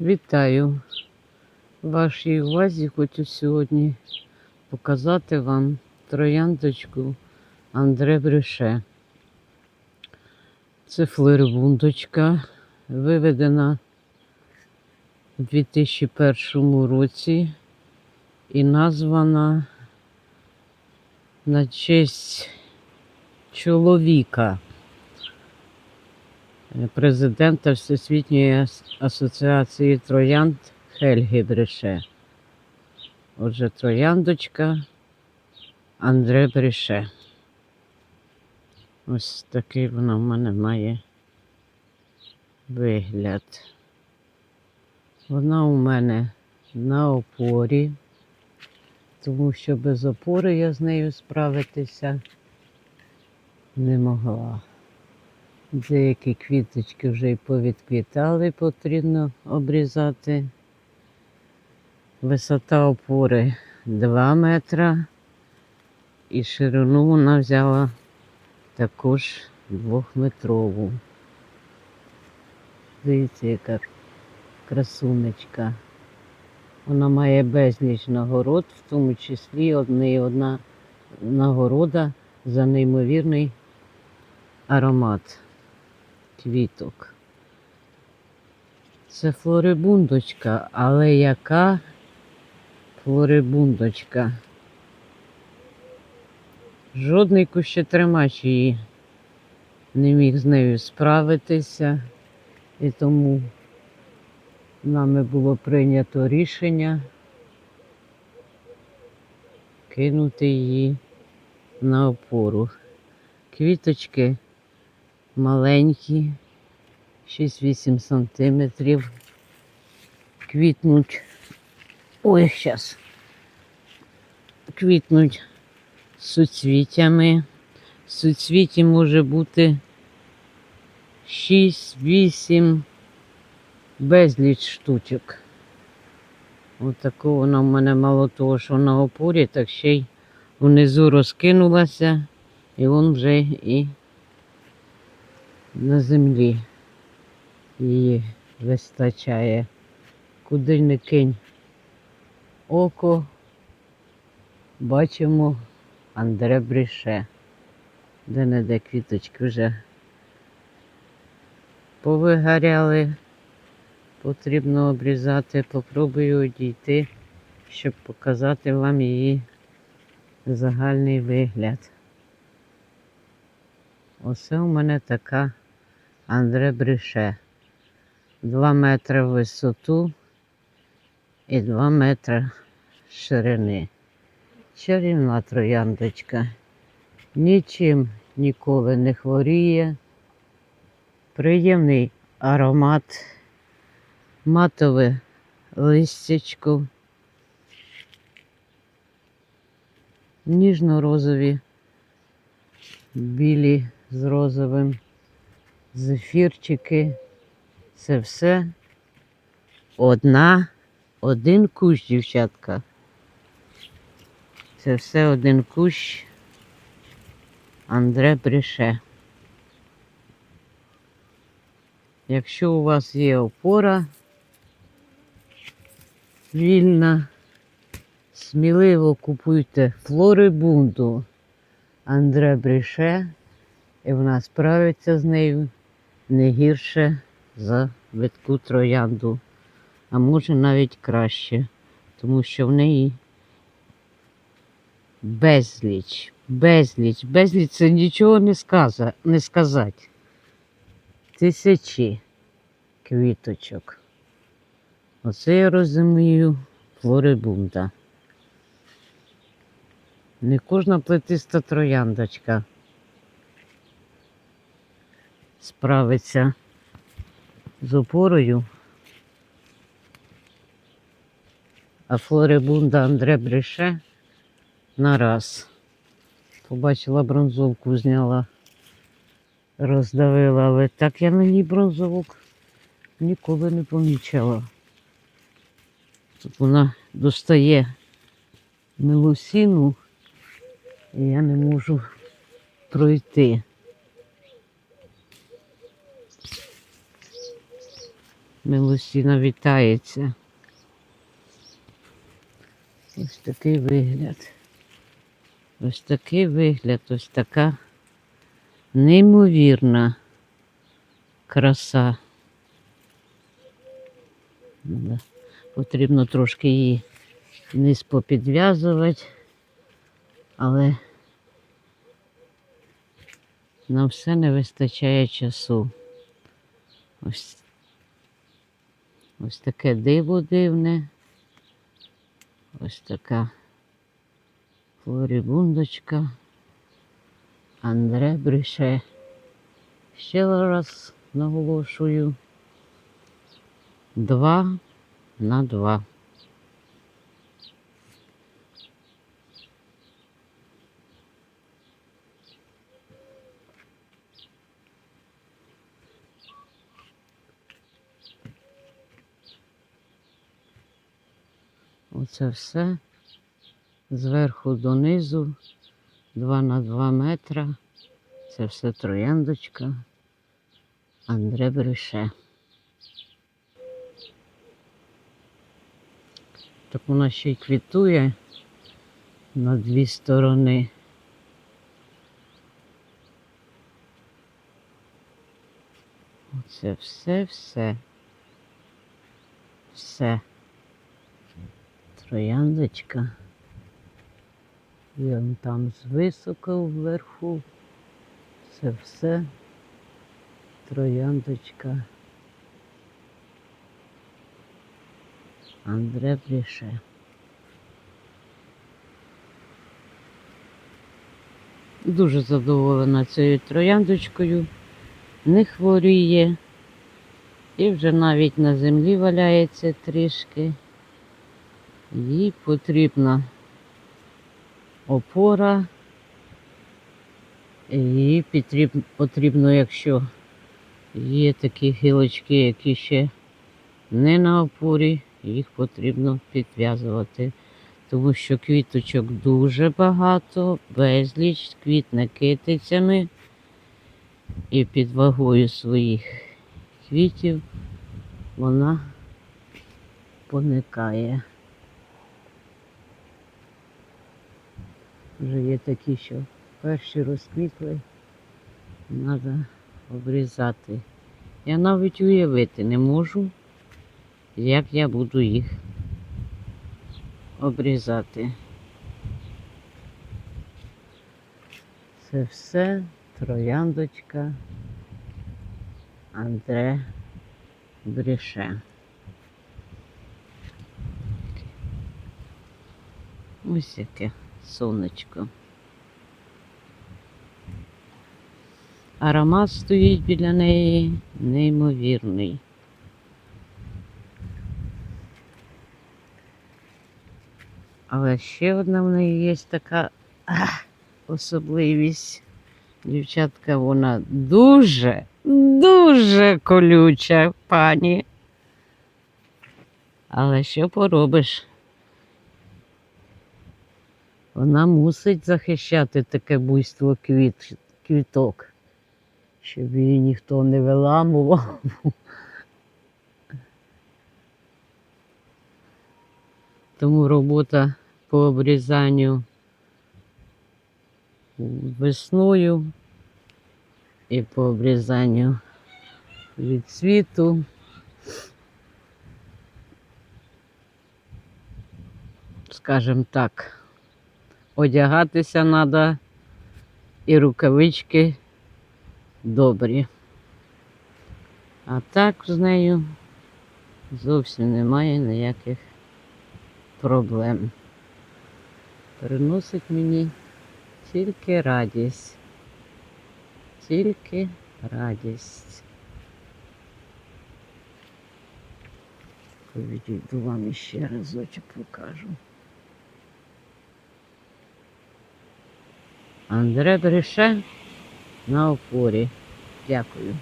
Вітаю! Вашій увазі хочу сьогодні показати вам трояндочку Андре Брюше. Це флорибундочка, виведена у 2001 році і названа на честь чоловіка президента Всесвітньої асоціації троянд Хельги Бреше. Отже, трояндочка Андре Бреше. Ось такий вона в мене має вигляд. Вона у мене на опорі, тому що без опори я з нею справитися не могла. Деякі квіточки вже й повідквітали, потрібно обрізати. Висота опори 2 метра. І ширину вона взяла також двохметрову. Дивіться, яка красунечка. Вона має безліч нагород, в тому числі одна, і одна нагорода за неймовірний аромат квіток. Це флорибундочка, але яка флорибундочка? Жодний кущетримач її не міг з нею справитися, і тому нами було прийнято рішення кинути її на опору. Квіточки маленькі, 6-8 сантиметрів. Квітнуть. Ой, зараз. Квітнуть суцвітями. Суцвіті може бути 6-8 безліч штучок. Отаку вона в мене мало того, що на опорі, так ще й внизу розкинулася, і вон вже і на землі її вистачає. Куди не кинь око, бачимо Андре Бріше. Де не де квіточки вже повигоряли. Потрібно обрізати. Попробую одійти, щоб показати вам її загальний вигляд. Оце у мене така Андре Бріше. 2 метри в висоту і 2 метри ширини. Чарівна трояндочка. Нічим ніколи не хворіє. Приємний аромат, матове листячко, ніжно-розові, білі з розовим, зефірчики. Це все одна, один кущ, дівчатка. Це все один кущ Андре Бріше. Якщо у вас є опора вільна, сміливо купуйте флорибунду Андре Бріше, і вона справиться з нею не гірше за витку троянду, а може навіть краще, тому що в неї безліч, безліч, безліч це нічого не, сказа, не сказати. Тисячі квіточок. Оце я розумію флорибунда. Не кожна плетиста трояндочка справиться з опорою. А флорибунда Андре Бріше на раз. Побачила бронзовку, зняла, роздавила, але так я на ній бронзовок ніколи не помічала. Тут вона достає милосіну, і я не можу пройти. Милостіна вітається. Ось такий вигляд. Ось такий вигляд, ось така неймовірна краса. Потрібно трошки її низ попідв'язувати, але на все не вистачає часу. Ось, ось таке диво дивне. Ось така флорібундочка. Андре Брюше. Ще раз наголошую. Два на два. Оце все зверху донизу, 2 на 2 метра. Це все трояндочка Андре Брише. Так вона ще й квітує на дві сторони. Оце все, все. Все. Трояндочка. І он там звисоко вверху. Це все трояндочка. Андре Бріше. Дуже задоволена цією трояндочкою, не хворіє і вже навіть на землі валяється трішки. Їй потрібна опора. Їй потрібно, якщо є такі гілочки, які ще не на опорі, їх потрібно підв'язувати, тому що квіточок дуже багато, безліч, квітне китицями і під вагою своїх квітів вона поникає. Вже є такі, що перші розквітли, треба обрізати. Я навіть уявити не можу, як я буду їх обрізати. Це все трояндочка Андре Бріше. Ось яке сонечко. Аромат стоїть біля неї неймовірний. Але ще одна в неї є така ах, особливість. Дівчатка, вона дуже, дуже колюча пані. Але що поробиш? Вона мусить захищати таке буйство квіт, квіток, щоб її ніхто не виламував. Тому робота по обрізанню весною і по обрізанню від цвіту. Скажем так, одягатися треба і рукавички добрі. А так з нею зовсім немає ніяких проблем. Приносить мені тільки радість. Тільки радість. Відійду вам іще разочок покажу. Андре Брише на опорі. Дякую.